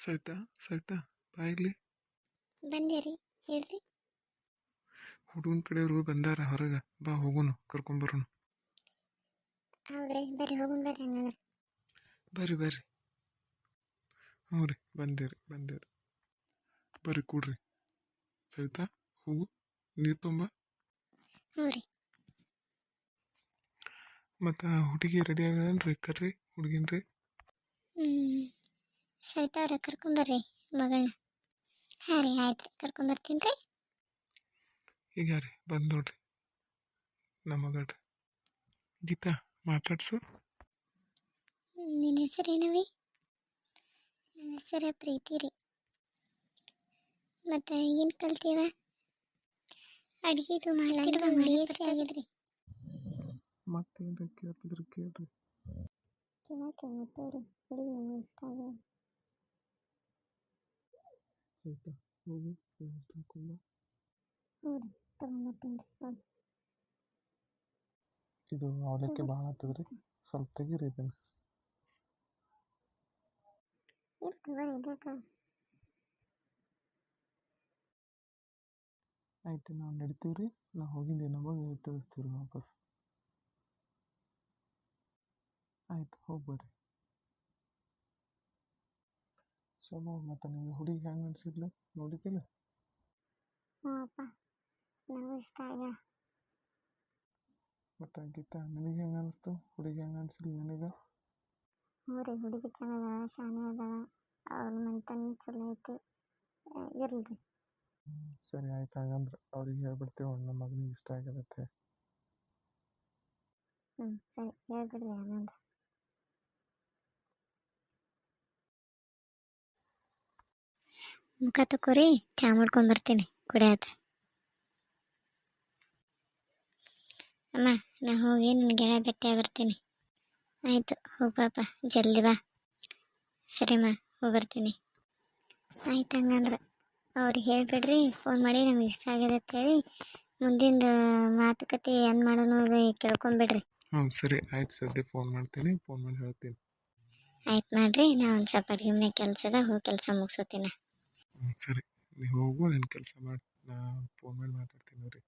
ಸವಿತಾ ಸವಿತಾ ಬಾ ಬಂದಿರಿ ಹೇಳ್ರಿ. ಹುಡುಗನ ಕಡೆಯವರು ಬಂದಾರ ಹೊರಗೆ ಬಾ ಹೋಗೋನು ಕರ್ಕೊಂಬರೋನು ಹೌದ್ರಿ ಬರ್ರಿ ಹೋಗೋಣ ಬರ್ರಿ ಹಂಗಂದ್ರೆ. ಬರ್ರಿ ಬರ್ರಿ. ಹ್ಞೂ ರೀ ಬಂದೇರಿ ಬಂದೇರಿ. ಬರ್ರಿ ಕೂಡ್ರಿ. ಸವಿತಾ ಹೋಗು ನೀರು ತುಂಬ. ಹ್ಞೂ ರೀ. ಮತ್ತು ಹುಡುಗಿ ರೆಡಿ ಆಗಲ್ರಿ ಕರ್ರಿ ಹುಡುಗಿನ ರೀ ಹ್ಞೂ ಸವಿತಾ ಅವ್ರ ಕರ್ಕೊಂಬರ್ರಿ ಮಗಳನ್ನ. ಹಾಂ ರೀ ಆಯ್ತು ರೀ. ಕರ್ಕೊಂಬರ್ತೀನಿ ರೀ. ಈಗ ರೀ ಬಂದು ನೋಡ್ರಿ. ನಮ್ಮ ಮಗಳ್ರಿ ಗೀತಾ ಮಾತಾಡ್ಸು. ನಿನ್ನ ಹೆಸರು ಏನವಿ ನನ್ನ ಹೆಸರು ಪ್ರೀತಿ ರೀ. ಮತ್ತೆ ಏನು ಕಲ್ತೀವ? ಅಡುಗೆದು ಮಾಡಂದ್ರೆ ಬಿ ಎಸ್ ಸಿ ಆಗಿದ್ರಿ. ಮತ್ತೇನ್ರಿ ಕೇಳ್ತಿದ್ರು ಕೇಳ್ರಿ. ಚೆನ್ನಾಗಿ ಕೇಳ್ತಾವ್ರಿ ಹುಡುಗಿ ನಮಗೆ ಇಷ್ಟ ಆಗ್ಯಾವ ಸವಿತಾ ಹೋಗು ಹಾಕೊಂಬ ತೊಗೊಂಬರ್ತೀನಿ ಇದು ಅವಲಕ್ಕಿ ಭಾಳ ಆಗ್ತದ್ರಿ ಸ್ವಲ್ಪ ತೆಗೀರಿ ಇದನ್ನು ಆಯ್ತು ನಾವು ನಡಿತೀವಿ ರೀ ನಾವು ಹೋಗಿದ್ದೆ ನಮಗೆ ತಿಳಿಸ್ತೀವಿ ರೀ ವಾಪಸ್ ಆಯ್ತು ಹೋಗಿ ಬರ್ರಿ ಚಲೋ ಮತ್ತು ನಿಮಗೆ ಹುಡುಗಿ ಹೆಂಗೆ ಅನ್ಸಿದ್ಲು? ನೋಡಿದ್ದಿಲ್ಲ ಹ್ಞೂ ಅಪ್ಪ ನನಗೂ ಇಷ್ಟ ಮತ್ತು ಗೀತಾ ನಿನಗೆ ಹೆಂಗೆ ಅನಿಸ್ತು? ಹುಡುಗಿ ಹೆಂಗೆ ಅನ್ಸಿಲ್ಲ ನಿನಗೆ? ಹ್ಞೂ ರೀ ಹುಡುಗಿ ಚೆನ್ನಾಗದ ಶಾನೆ ಅದಾಳ. ಅವ್ರ ಮನೆತನ ಚಲೋ ಐತಿ. ಇರಲಿ. ರೀ ಸರಿ ಆಯ್ತು ಹಾಗಂದ್ರೆ ಅವ್ರಿಗೆ ಹೇಳ್ಬಿಡ್ತೀವಿ ನಮ್ಮ ಮಗನಿಗೆ ಇಷ್ಟ ಆಗಿರುತ್ತೆ ಹ್ಞೂ ಸರಿ ಹೇಳ್ಬಿಡ್ರಿ ಹಂಗಂದ್ರೆ. ಮುಖ ತಕೋರಿ ಚಾ ಮಾಡ್ಕೊಂಡು ಬರ್ತೀನಿ ಕುಡಿಯತ್ರಿ ಅಮ್ಮ ನಾ ಹೋಗಿ ನನ್ನ ಗೆಳೆಯ ಭೇಟಿ ಬರ್ತೀನಿ ಆಯಿತು ಹೋಗಿ ಪಾಪ ಜಲ್ದಿ ಬಾ. ಸರಿಮ್ಮ ಹೋಗಿ ಬರ್ತೀನಿ. ಆಯ್ತು ಹಂಗಂದ್ರೆ ಅವ್ರಿಗೆ ಹೇಳ್ಬಿಡ್ರಿ ಫೋನ್ ಮಾಡಿ ನಮ್ಗೆ ಇಷ್ಟ ಆಗಿದೆ ಅಂತೇಳಿ ಮುಂದಿನ ಮಾತುಕತೆ ಏನು ಮಾಡೋಣ ಕೇಳ್ಕೊಂಬಿಡ್ರಿ ಹ್ಞೂ ಸರಿ ಆಯ್ತು ಸದ್ಯ ಫೋನ್ ಮಾಡ್ತೀನಿ ಫೋನ್ ಮಾಡಿ ಹೇಳ್ತೀನಿ. ಆಯ್ತು ಮಾಡ್ರಿ ನಾ ಒಂದು ಸ್ವಲ್ಪ ಅಡುಗೆ ಮನೆ ಕೆಲಸದ ಹೋಗಿ ಕೆಲಸ ಮುಗಿಸೋತೀನಿ ಹ್ಞೂ ಸರಿ ನೀವು ಹೋಗು ನಿನ್ನ ಕೆಲಸ ಮಾಡಿ ನಾ ಫೋನ್ ಮಾಡಿ ಮಾತಾಡ್ತೀನಿ ರೀ